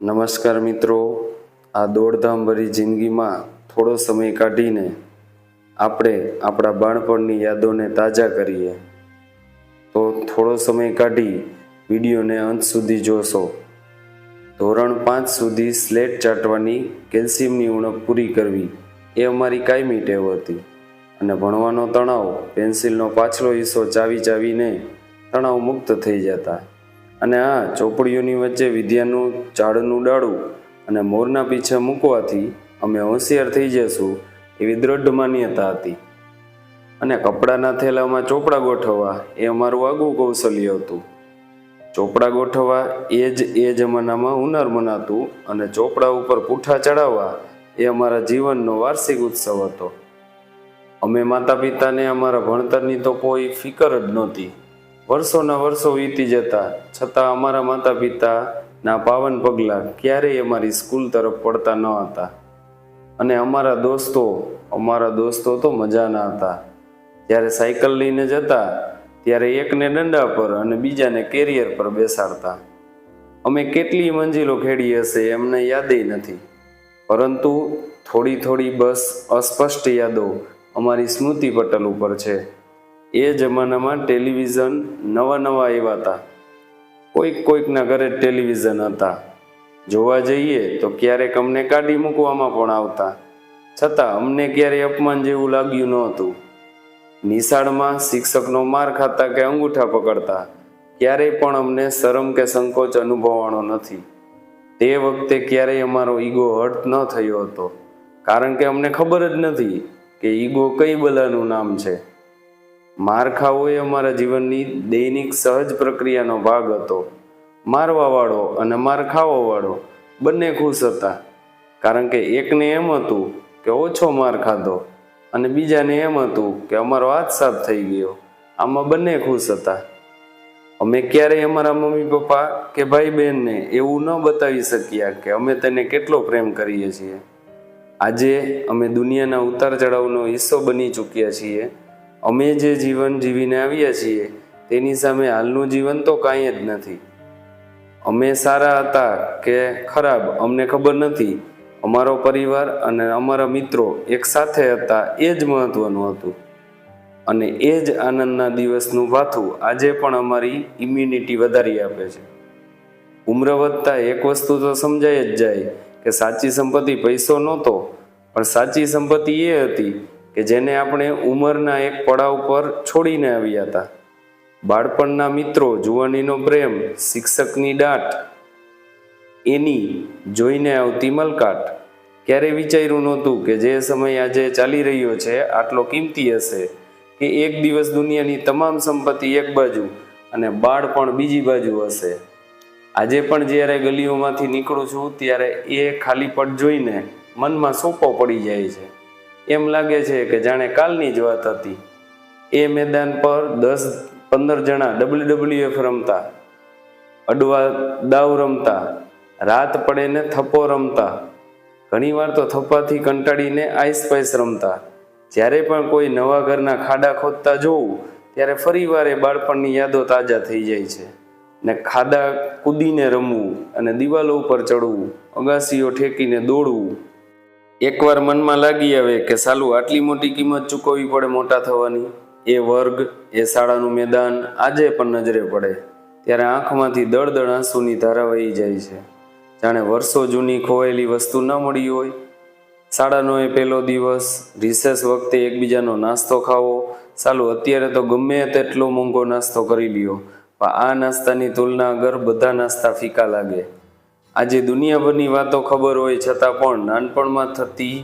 નમસ્કાર મિત્રો. આ દોડધામ ભરી જિંદગીમાં થોડો સમય કાઢીને આપણે આપણા બાળપણની યાદોને તાજા કરીએ. તો થોડો સમય કાઢી વિડીયોને અંત સુધી જોશો. ધોરણ પાંચ સુધી સ્લેટ ચાટવાની કેલ્શિયમની ઉણપ પૂરી કરવી એ અમારી કાયમી ટેવ હતી. અને ભણવાનો તણાવ, પેન્સિલનો પાછલો હિસ્સો ચાવી ચાવીને તણાવ મુક્ત થઈ જતા. અને આ ચોપડીઓની વચ્ચે વિદ્યાનું ઝાડનું ડાળું અને મોરના પીછે મૂકવાથી અમે હોશિયાર થઈ જશું એવી દ્રઢ માન્યતા હતી. અને કપડાના થેલામાં ચોપડા ગોઠવવા એ અમારું આગવું કૌશલ્ય હતું. ચોપડા ગોઠવવા એ જ એ જમાનામાં હુનર મનાતું અને ચોપડા ઉપર પૂઠા ચડાવવા એ અમારા જીવનનો વાર્ષિક ઉત્સવ હતો. અમે માતા પિતાને અમારા ભણતરની તો કોઈ ફિકર જ નહોતી. વર્ષોના વર્ષો વીતી જતા, છતાં અમારા માતા પિતાના પાવન પગલાં ક્યારેય અમારી સ્કૂલ તરફ પડતા ન હતા. અને અમારા દોસ્તો અમારા દોસ્તો તો મજાના હતા. જ્યારે સાયકલ લઈને જતા, ત્યારે એકને દંડા પર અને બીજાને કેરિયર પર બેસાડતા. અમે કેટલી મંજિલો ખેડી હશે એમને યાદેય નથી. પરંતુ થોડી થોડી બસ અસ્પષ્ટ યાદો અમારી સ્મૃતિ પટલ ઉપર છે. એ જમાનામાં ટેલિવિઝન નવા નવા આવ્યા હતા. કોઈક કોઈકના ઘરે ટેલિવિઝન હતા. જોવા જઈએ તો ક્યારેક અમને કાઢી મૂકવામાં પણ આવતા. છતાં અમને ક્યારેય અપમાન જેવું લાગ્યું ન હતું નિશાળમાં શિક્ષકનો માર ખાતા કે અંગૂઠા પકડતા, ક્યારેય પણ અમને શરમ કે સંકોચ અનુભવવાનો નથી. તે વખતે ક્યારેય અમારો ઈગો હર્ટ ન થયો હતો. કારણ કે અમને ખબર જ નથી કે ઈગો કઈ બલાનું નામ છે. માર એ અમારા જીવનની દૈનિક સહજ પ્રક્રિયાનો ભાગ હતો. મારવાવાળો અને માર ખાવાવાળો બંને ખુશ હતા. કારણ કે એકને એમ હતું કે ઓછો માર ખાધો અને બીજાને એમ હતું કે અમારો હાથ સાફ થઈ ગયો. આમાં બંને ખુશ હતા. અમે ક્યારેય અમારા મમ્મી પપ્પા કે ભાઈ બહેનને એવું ન બતાવી શક્યા કે અમે તેને કેટલો પ્રેમ કરીએ છીએ. આજે અમે દુનિયાના ઉતાર ચઢાવનો હિસ્સો બની ચૂક્યા છીએ. અમે જે જીવન જીવીને આવ્યા છીએ, તેની સામે હાલનું જીવન તો કાંઈ જ નથી. અમે સારા હતા કે ખરાબ, અમને ખબર નથી. અમારો પરિવાર અને અમારા મિત્રો એક સાથે હતા, એ જ મહત્વનું હતું. અને એ જ આનંદના દિવસનું ભાથું આજે પણ અમારી ઇમ્યુનિટી વધારી આપે છે. ઉમ્ર વધતા એક વસ્તુ તો સમજાય જ જાય કે સાચી સંપત્તિ પૈસો નહોતો, પણ સાચી સંપત્તિ એ હતી કે જેને આપણે ઉંમરના એક પડાવ પર છોડીને આવ્યા હતા. બાળપણના મિત્રો, જુવાનીનો પ્રેમ, શિક્ષકની દાટ, એની જોઈને આવતી મલકાટ. ક્યારેય વિચાર્યું નહોતું કે જે સમય આજે ચાલી રહ્યો છે, આટલો કિંમતી હશે કે એક દિવસ દુનિયાની તમામ સંપત્તિ એક બાજુ અને બાળપણ બીજી બાજુ હશે. આજે પણ જ્યારે ગલીઓમાંથી નીકળું છું, ત્યારે એ ખાલી પટ જોઈને મનમાં સોંપો પડી જાય છે. એમ લાગે છે કે જાણે કાલની જ વાત હતી. એ મેદાન પર દસ પંદર જણા ડબલ્યુ ડબલ્યુ એફ રમતા. અડવા દાવ રમતા. રાત પડે ને થપ્પો રમતા. ઘણીવાર તો થપ્પાથી કંટાળીને આઈસ પાઈસ રમતા. જ્યારે પણ કોઈ નવા ઘરના ખાડા ખોદતા જોવું, ત્યારે ફરીવાર એ બાળપણની યાદો તાજા થઈ જાય છે. ને ખાડા કૂદીને રમવું અને દિવાલો ઉપર ચડવું, અગાસીઓ ઠેકીને દોડવું એકવાર મનમાં લાગી આવે કે સાલું આટલી મોટી કિંમત ચૂકવવી પડે મોટા થવાની. એ વર્ગ, એ શાળાનું મેદાન આજે પણ નજરે પડે. ત્યારે આંખમાંથી દળદળ આંસુની ધારા વહી જાય છે. જાણે વર્ષો જૂની ખોવાયેલી વસ્તુ ન મળી હોય. શાળાનો એ પહેલો દિવસ રિસેસ વખતે એકબીજાનો નાસ્તો ખાવો. સાલું અત્યારે તો ગમે તેટલો મોંઘો નાસ્તો કરી લ્યો. પણ આ નાસ્તાની તુલના અગર બધા નાસ્તા ફીકા લાગે. આજે દુનિયાભરની વાતો ખબર હોય છતાં પણ નાનપણમાં થતી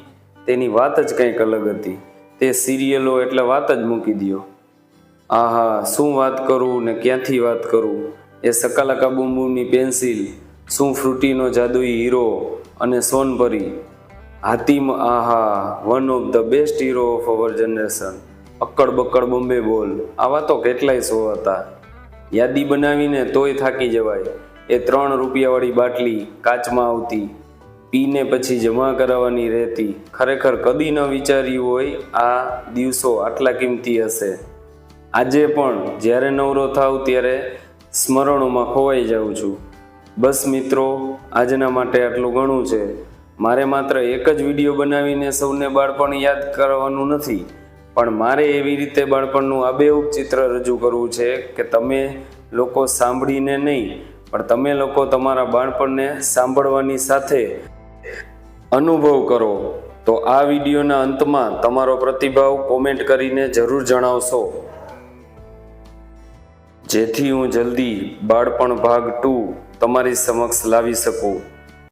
તેની વાત જ કંઈક અલગ હતી. તે સિરિયલો એટલે વાત જ મૂકી દો આહા, શું વાત કરું ને ક્યાંથી વાત કરું? એ સકાલાકા બુમબુમની પેન્સિલ, શું ફ્રૂટીનો જાદુઈ હીરો અને સોનપરી હાતિમ આહા one of the best hero of our generation Akkad Bakkad Bombay Bol. આવા તો કેટલાય શો હતા. યાદી બનાવીને તોય થાકી જવાય. એ ત્રણ રૂપિયાવાળી બાટલી કાચમાં આવતી. પીને પછી જમા કરાવવાની રહેતી. ખરેખર કદી ન વિચાર્યું હોય આ દિવસો આટલા કિંમતી હશે. આજે પણ જ્યારે નવરો થાવ ત્યારે સ્મરણોમાં ખોવાઈ જાઉં છું. બસ મિત્રો, આજના માટે આટલું ઘણું છે. મારે માત્ર એક જ વીડિયો બનાવીને સૌને બાળપણ યાદ કરવાનું નથી, પણ મારે એવી રીતે બાળપણનું આબેહૂબ ચિત્ર રજૂ કરવું છે કે તમે લોકો સાંભળીને નહીં પણ તમે લોકો તમારા બાળપણને સાંભળવાની સાથે અનુભવ કરો. તો આ વિડીયોના અંતમાં તમારો પ્રતિભાવ કોમેન્ટ કરીને જરૂર જણાવશો. જેથી હું જલ્દી બાળપણ ભાગ ટુ તમારી સમક્ષ લાવી શકું.